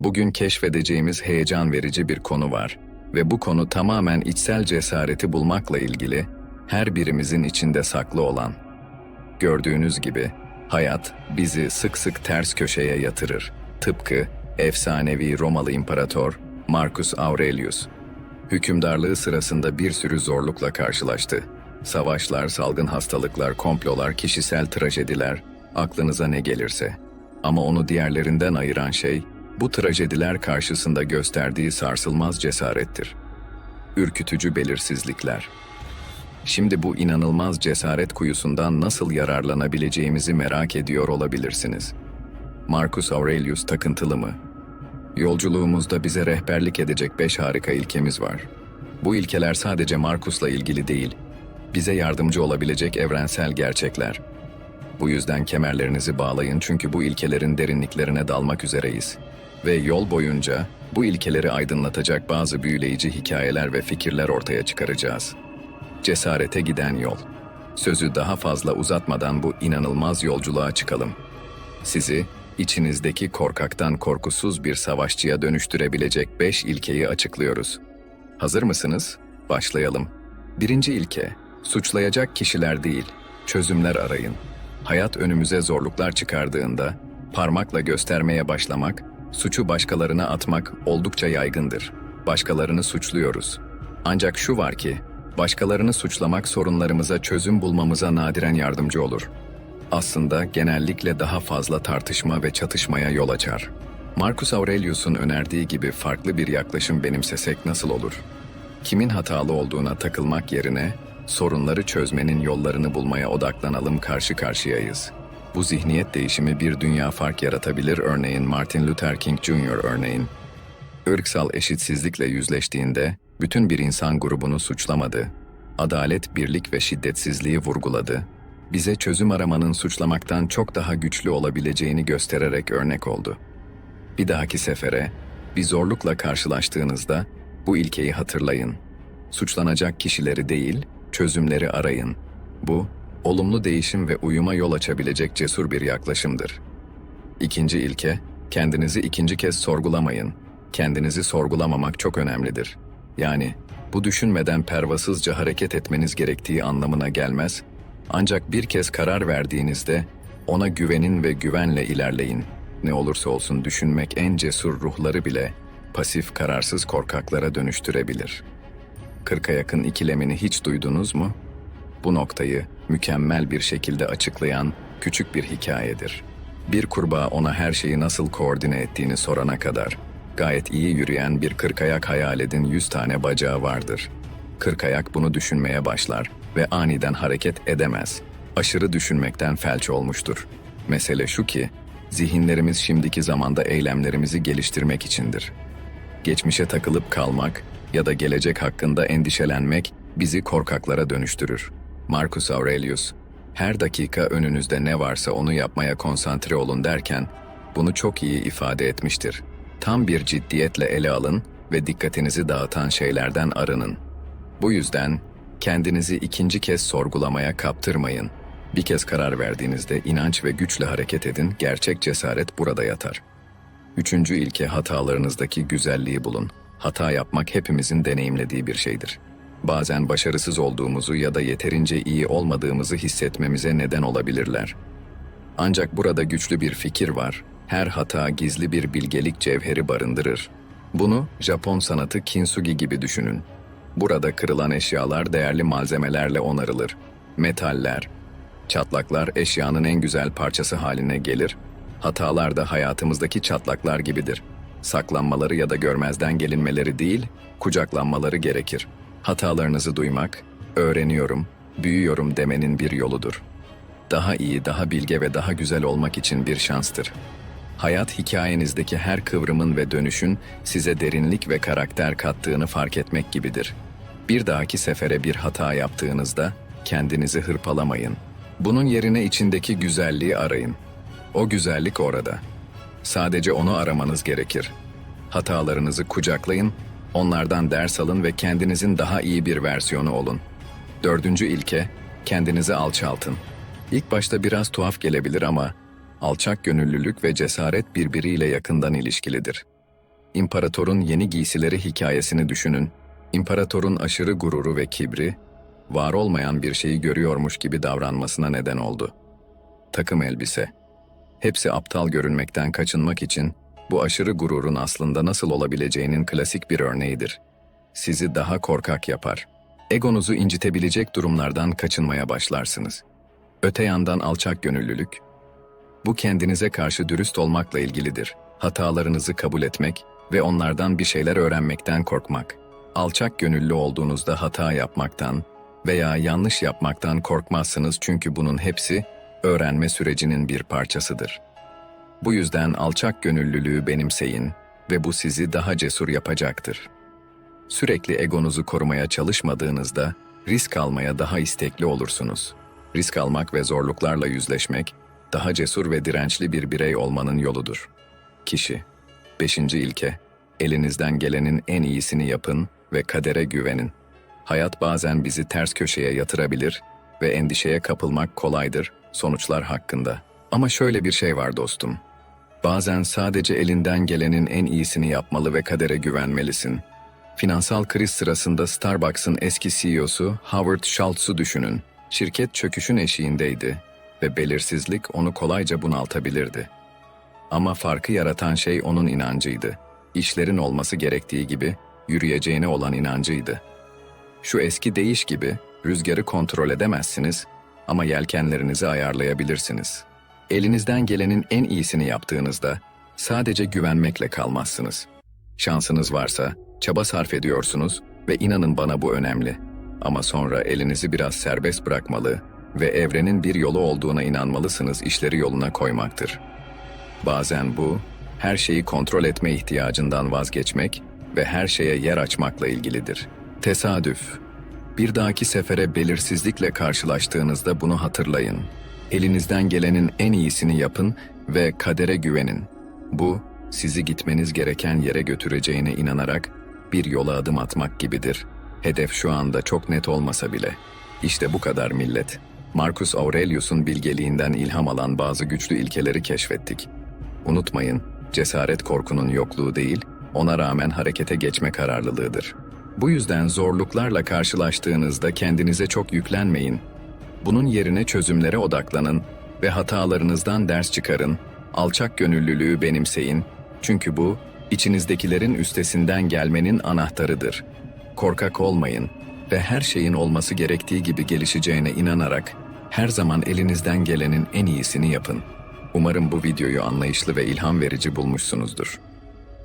Bugün keşfedeceğimiz heyecan verici bir konu var ve bu konu tamamen içsel cesareti bulmakla ilgili her birimizin içinde saklı olan. Gördüğünüz gibi hayat bizi sık sık ters köşeye yatırır. Tıpkı efsanevi Romalı İmparator Marcus Aurelius. Hükümdarlığı sırasında bir sürü zorlukla karşılaştı. Savaşlar, salgın hastalıklar, komplolar, kişisel trajediler, aklınıza ne gelirse. Ama onu diğerlerinden ayıran şey, bu trajediler karşısında gösterdiği sarsılmaz cesarettir. Ürkütücü belirsizlikler. Şimdi bu inanılmaz cesaret kuyusundan nasıl yararlanabileceğimizi merak ediyor olabilirsiniz. Marcus Aurelius takıntılı mı? Yolculuğumuzda bize rehberlik edecek beş harika ilkemiz var. Bu ilkeler sadece Marcus'la ilgili değil, bize yardımcı olabilecek evrensel gerçekler. Bu yüzden kemerlerinizi bağlayın çünkü bu ilkelerin derinliklerine dalmak üzereyiz. Ve yol boyunca bu ilkeleri aydınlatacak bazı büyüleyici hikayeler ve fikirler ortaya çıkaracağız. Cesarete giden yol. Sözü daha fazla uzatmadan bu inanılmaz yolculuğa çıkalım. Sizi içinizdeki korkaktan korkusuz bir savaşçıya dönüştürebilecek beş ilkeyi açıklıyoruz. Hazır mısınız? Başlayalım. Birinci ilke, suçlayacak kişiler değil, çözümler arayın. Hayat önümüze zorluklar çıkardığında, parmakla göstermeye başlamak, suçu başkalarına atmak oldukça yaygındır. Başkalarını suçluyoruz. Ancak şu var ki, başkalarını suçlamak sorunlarımıza çözüm bulmamıza nadiren yardımcı olur. Aslında genellikle daha fazla tartışma ve çatışmaya yol açar. Marcus Aurelius'un önerdiği gibi farklı bir yaklaşım benimsesek nasıl olur? Kimin hatalı olduğuna takılmak yerine sorunları çözmenin yollarını bulmaya odaklanalım karşı karşıyayız. Bu zihniyet değişimi bir dünya fark yaratabilir örneğin Martin Luther King Jr. örneğin. Irksal eşitsizlikle yüzleştiğinde bütün bir insan grubunu suçlamadı. Adalet, birlik ve şiddetsizliği vurguladı. Bize çözüm aramanın suçlamaktan çok daha güçlü olabileceğini göstererek örnek oldu. Bir dahaki sefere bir zorlukla karşılaştığınızda bu ilkeyi hatırlayın. Suçlanacak kişileri değil, çözümleri arayın. Bu, olumlu değişim ve uyuma yol açabilecek cesur bir yaklaşımdır. İkinci ilke, kendinizi ikinci kez sorgulamayın. Kendinizi sorgulamamak çok önemlidir. Yani bu düşünmeden pervasızca hareket etmeniz gerektiği anlamına gelmez. Ancak bir kez karar verdiğinizde ona güvenin ve güvenle ilerleyin. Ne olursa olsun düşünmek en cesur ruhları bile pasif kararsız korkaklara dönüştürebilir. Kırka yakın ikilemini hiç duydunuz mu? Bu noktayı mükemmel bir şekilde açıklayan küçük bir hikayedir. Bir kurbağa ona her şeyi nasıl koordine ettiğini sorana kadar gayet iyi yürüyen bir kırkayak hayal edin 100 tane bacağı vardır. Kırkayak bunu düşünmeye başlar ve aniden hareket edemez. Aşırı düşünmekten felç olmuştur. Mesele şu ki, zihinlerimiz şimdiki zamanda eylemlerimizi geliştirmek içindir. Geçmişe takılıp kalmak ya da gelecek hakkında endişelenmek bizi korkaklara dönüştürür. Marcus Aurelius, her dakika önünüzde ne varsa onu yapmaya konsantre olun derken, bunu çok iyi ifade etmiştir. Tam bir ciddiyetle ele alın ve dikkatinizi dağıtan şeylerden arının. Bu yüzden kendinizi ikinci kez sorgulamaya kaptırmayın. Bir kez karar verdiğinizde inanç ve güçle hareket edin, gerçek cesaret burada yatar. Üçüncü ilke hatalarınızdaki güzelliği bulun. Hata yapmak hepimizin deneyimlediği bir şeydir. Bazen başarısız olduğumuzu ya da yeterince iyi olmadığımızı hissetmemize neden olabilirler. Ancak burada güçlü bir fikir var. Her hata gizli bir bilgelik cevheri barındırır. Bunu Japon sanatı kintsugi gibi düşünün. Burada kırılan eşyalar değerli malzemelerle onarılır. Metaller, çatlaklar eşyanın en güzel parçası haline gelir. Hatalar da hayatımızdaki çatlaklar gibidir. Saklanmaları ya da görmezden gelinmeleri değil, kucaklanmaları gerekir. Hatalarınızı duymak, öğreniyorum, büyüyorum demenin bir yoludur. Daha iyi, daha bilge ve daha güzel olmak için bir şanstır. Hayat hikayenizdeki her kıvrımın ve dönüşün size derinlik ve karakter kattığını fark etmek gibidir. Bir dahaki sefere bir hata yaptığınızda kendinizi hırpalamayın. Bunun yerine içindeki güzelliği arayın. O güzellik orada. Sadece onu aramanız gerekir. Hatalarınızı kucaklayın, onlardan ders alın ve kendinizin daha iyi bir versiyonu olun. Dördüncü ilke, kendinizi alçaltın. İlk başta biraz tuhaf gelebilir ama alçak gönüllülük ve cesaret birbiriyle yakından ilişkilidir. İmparatorun Yeni Giysileri hikayesini düşünün. İmparatorun aşırı gururu ve kibri, var olmayan bir şeyi görüyormuş gibi davranmasına neden oldu. Takım elbise. Hepsi aptal görünmekten kaçınmak için bu aşırı gururun aslında nasıl olabileceğinin klasik bir örneğidir. Sizi daha korkak yapar. Egonuzu incitebilecek durumlardan kaçınmaya başlarsınız. Öte yandan alçak gönüllülük, bu kendinize karşı dürüst olmakla ilgilidir. Hatalarınızı kabul etmek ve onlardan bir şeyler öğrenmekten korkmak. Alçak gönüllü olduğunuzda hata yapmaktan veya yanlış yapmaktan korkmazsınız çünkü bunun hepsi öğrenme sürecinin bir parçasıdır. Bu yüzden alçak gönüllülüğü benimseyin ve bu sizi daha cesur yapacaktır. Sürekli egonuzu korumaya çalışmadığınızda risk almaya daha istekli olursunuz. Risk almak ve zorluklarla yüzleşmek daha cesur ve dirençli bir birey olmanın yoludur. Kişi 5. ilke Elinizden gelenin en iyisini yapın ve kadere güvenin. Hayat bazen bizi ters köşeye yatırabilir ve endişeye kapılmak kolaydır sonuçlar hakkında. Ama şöyle bir şey var dostum. Bazen sadece elinden gelenin en iyisini yapmalı ve kadere güvenmelisin. Finansal kriz sırasında Starbucks'ın eski CEO'su Howard Schultz'u düşünün. Şirket çöküşün eşiğindeydi ve belirsizlik onu kolayca bunaltabilirdi. Ama farkı yaratan şey onun inancıydı. İşlerin olması gerektiği gibi yürüyeceğine olan inancıydı. Şu eski değiş gibi rüzgarı kontrol edemezsiniz ama yelkenlerinizi ayarlayabilirsiniz. Elinizden gelenin en iyisini yaptığınızda sadece güvenmekle kalmazsınız. Şansınız varsa çaba sarf ediyorsunuz ve inanın bana bu önemli. Ama sonra elinizi biraz serbest bırakmalı ve evrenin bir yolu olduğuna inanmalısınız işleri yoluna koymaktır. Bazen bu, her şeyi kontrol etme ihtiyacından vazgeçmek ve her şeye yer açmakla ilgilidir. Tesadüf. Bir dahaki sefere belirsizlikle karşılaştığınızda bunu hatırlayın. Elinizden gelenin en iyisini yapın ve kadere güvenin. Bu, sizi gitmeniz gereken yere götüreceğine inanarak bir yola adım atmak gibidir. Hedef şu anda çok net olmasa bile. İşte bu kadar millet. Marcus Aurelius'un bilgeliğinden ilham alan bazı güçlü ilkeleri keşfettik. Unutmayın, cesaret korkunun yokluğu değil, ona rağmen harekete geçme kararlılığıdır. Bu yüzden zorluklarla karşılaştığınızda kendinize çok yüklenmeyin. Bunun yerine çözümlere odaklanın ve hatalarınızdan ders çıkarın. Alçak gönüllülüğü benimseyin. Çünkü bu, içinizdekilerin üstesinden gelmenin anahtarıdır. Korkak olmayın ve her şeyin olması gerektiği gibi gelişeceğine inanarak her zaman elinizden gelenin en iyisini yapın. Umarım bu videoyu anlayışlı ve ilham verici bulmuşsunuzdur.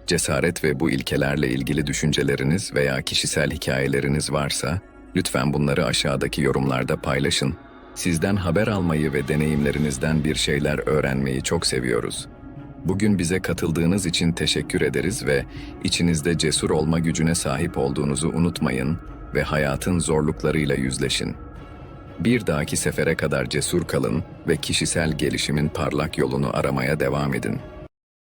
Cesaret ve bu ilkelerle ilgili düşünceleriniz veya kişisel hikayeleriniz varsa lütfen bunları aşağıdaki yorumlarda paylaşın. Sizden haber almayı ve deneyimlerinizden bir şeyler öğrenmeyi çok seviyoruz. Bugün bize katıldığınız için teşekkür ederiz ve içinizde cesur olma gücüne sahip olduğunuzu unutmayın ve hayatın zorluklarıyla yüzleşin. Bir dahaki sefere kadar cesur kalın ve kişisel gelişimin parlak yolunu aramaya devam edin.